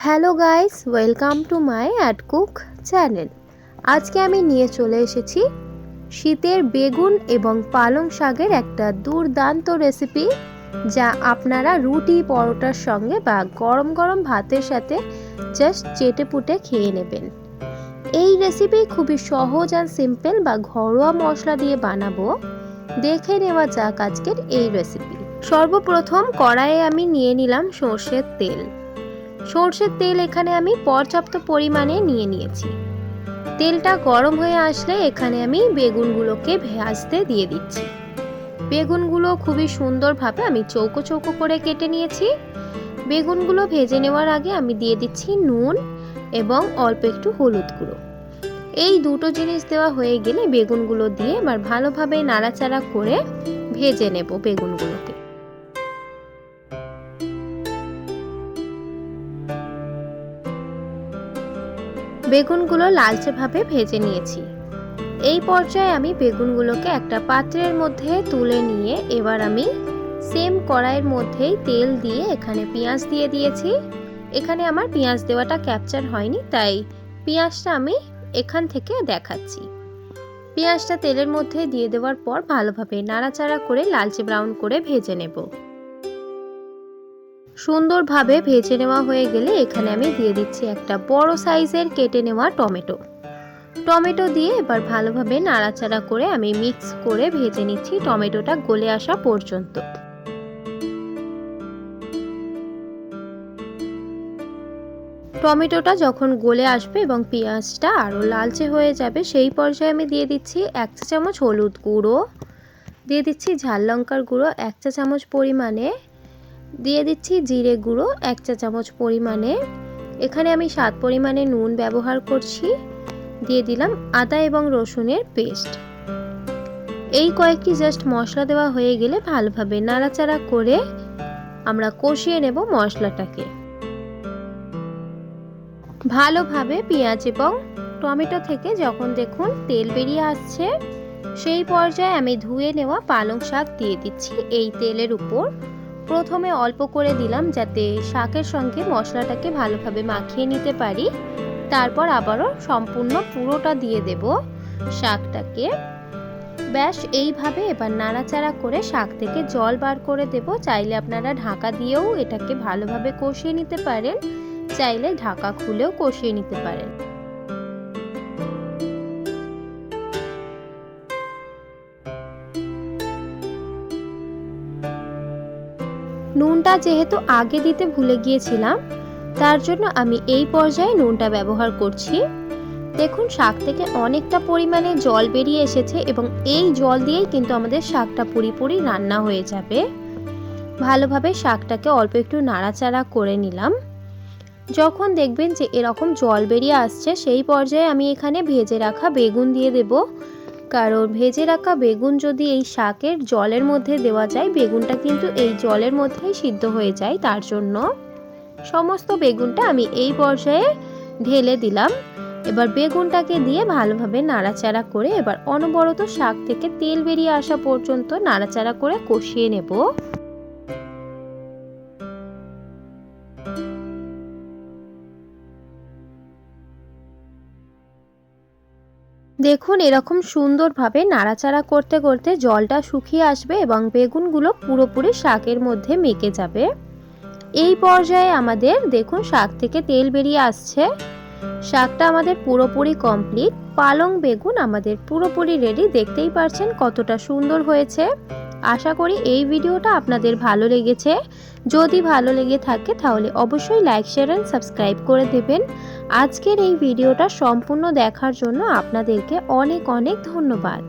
Hello guys, welcome to my ad cook channel. আজকে আমি নিয়ে চলে এসেছি শীতের বেগুন এবং পালং শাকের একটা দুর্দান্ত রেসিপি যা আপনারা রুটি, পরোটার সঙ্গে বা গরম গরম ভাতের সাথে জাস্ট চেটে পুটে খেয়ে নেবেন। এই রেসিপি খুবই সহজ অ্যান্ড সিম্পল বা ঘরোয়া মশলা দিয়ে বানাবো। দেখে নেওয়া যাক আজকের এই রেসিপি সর্বপ্রথম কড়াইয়ে আমি নিয়ে নিলাম সর্ষের তেল। সর্ষের তেল এখানে আমি পর্যাপ্ত পরিমাণে নিয়ে নিয়েছি। তেলটা গরম হয়ে আসলে এখানে আমি বেগুনগুলোকে ভাজতে দিয়ে দিচ্ছি। বেগুনগুলো খুবই সুন্দরভাবে আমি চৌকো চৌকো করে কেটে নিয়েছি। বেগুনগুলো ভেজে নেওয়ার আগে আমি দিয়ে দিচ্ছি নুন এবং অল্প একটু হলুদ গুঁড়ো। এই দুটো জিনিস দেওয়া হয়ে গেলে বেগুনগুলো দিয়ে এবার ভালোভাবে নাড়াচাড়া করে ভেজে নেব বেগুনগুলোকে। বেগুনগুলো লালচেভাবে ভেজে নিয়েছি। এই পর্যায়ে আমি বেগুনগুলোকে একটা পাত্রের মধ্যে তুলে নিয়ে এবার আমি সেম কড়াইয়ের মধ্যেই তেল দিয়ে এখানে পেঁয়াজ দিয়ে দিয়েছি। এখানে আমার পেঁয়াজ দেওয়াটা ক্যাপচার হয়নি, তাই পেঁয়াজটা আমি এখান থেকে দেখাচ্ছি। পেঁয়াজটা তেলের মধ্যে দিয়ে দেওয়ার পর ভালোভাবে নাড়াচাড়া করে লালচে ব্রাউন করে ভেজে নেব। সুন্দরভাবে ভেজে নেওয়া হয়ে গেলে এখানে আমি দিয়ে দিচ্ছি একটা বড় সাইজের কেটে নেওয়া টমেটো। টমেটো দিয়ে এবার ভালোভাবে নাড়াচাড়া করে আমি মিক্স করে ভেজে নিচ্ছি টমেটোটা গলে আসা পর্যন্ত। টমেটোটা যখন গলে আসবে এবং পেঁয়াজটা আরও লালচে হয়ে যাবে, সেই পর্যায়ে আমি দিয়ে দিচ্ছি এক চা চামচ হলুদ গুঁড়ো। দিয়ে দিচ্ছি ঝাল লঙ্কার গুঁড়ো এক চা চামচ পরিমাণে দিয়ে দিচ্ছি জিরে গুঁড়ো, এক চা চামচ পরিমাণে। এখানে আমি স্বাদ পরিমাণে নুন ব্যবহার করছি। দিয়ে দিলাম আদা এবং রসুনের পেস্ট। এই কয়েকটি জাস্ট মশলা দেওয়া হয়ে গেলে ভালোভাবে নাড়াচাড়া করে আমরা কষিয়ে নেব মশলাটাকে। ভালোভাবে পেঁয়াজ এবং টমেটো থেকে যখন দেখুন তেল বেরিয়ে আসছে, সেই পর্যায়ে আমি ধুয়ে নেওয়া পালং শাক দিয়ে দিচ্ছি এই তেলের উপর। প্রথমে অল্প করে দিলাম যাতে শাকের সঙ্গে মশলাটাকে ভালোভাবে মাখিয়ে নিতে পারি। তারপর আবারও সম্পূর্ণ পুরোটা দিয়ে দেব শাকটাকে। ব্যাস, এইভাবে এবার নাড়াচাড়া করে শাক থেকে জল বার করে দেব। চাইলে আপনারা ঢাকা দিয়েও এটাকে ভালোভাবে কষিয়ে নিতে পারেন, চাইলে ঢাকা খুলেও কষিয়ে নিতে পারেন। নুনটা যেহেতু আগে দিতে ভুলে গিয়েছিলাম, তার জন্য আমি এই পর্যায়ে নুনটা ব্যবহার করছি। দেখুন, শাক থেকে অনেকটা পরিমাণে জল বেরিয়ে এসেছে এবং এই জল দিয়েই কিন্তু আমাদের শাকটা পুরিপুরি রান্না হয়ে যাবে। ভালোভাবে শাকটাকে অল্প একটু নাড়াচাড়া করে নিলাম। যখন দেখবেন যে এরকম জল বেরিয়ে আসছে, সেই পর্যায়ে আমি এখানে ভেজে রাখা বেগুন দিয়ে দেব। কারণ ভেজে রাখা বেগুন যদি এই শাকের জলের মধ্যে দেওয়া যায়, বেগুনটা কিন্তু এই জলের মধ্যেই সিদ্ধ হয়ে যায়, তার জন্য সমস্ত বেগুনটা আমি এই পর্যায়ে ঢেলে দিলাম। এবার বেগুনটাকে দিয়ে ভালোভাবে নাড়াচাড়া করে এবার অনবরত শাক থেকে তেল বেরিয়ে আসা পর্যন্ত নাড়াচাড়া করে কষিয়ে নেব। দেখুন, এরকম সুন্দরভাবে নাড়াচাড়া করতে করতে জলটা শুকিয়ে আসবে এবং বেগুনগুলো পুরোপুরি শাকের মধ্যে মেকে যাবে। এই পর্যায়ে আমাদের দেখুন, শাক থেকে তেল বেরিয়ে আসছে। শাকটা আমাদের পুরোপুরি কমপ্লিট পালং বেগুন আমাদের পুরোপুরি রেডি দেখতেই পারছেন কতটা সুন্দর হয়েছে। আশা করি এই ভিডিওটা আপনাদের ভালো লেগেছে। যদি ভালো লেগে থাকে তাহলে অবশ্যই লাইক, শেয়ার অ্যান্ড সাবস্ক্রাইব করে দেবেন। আজকের এই ভিডিওটা সম্পূর্ণ দেখার জন্য আপনাদেরকে অনেক অনেক ধন্যবাদ।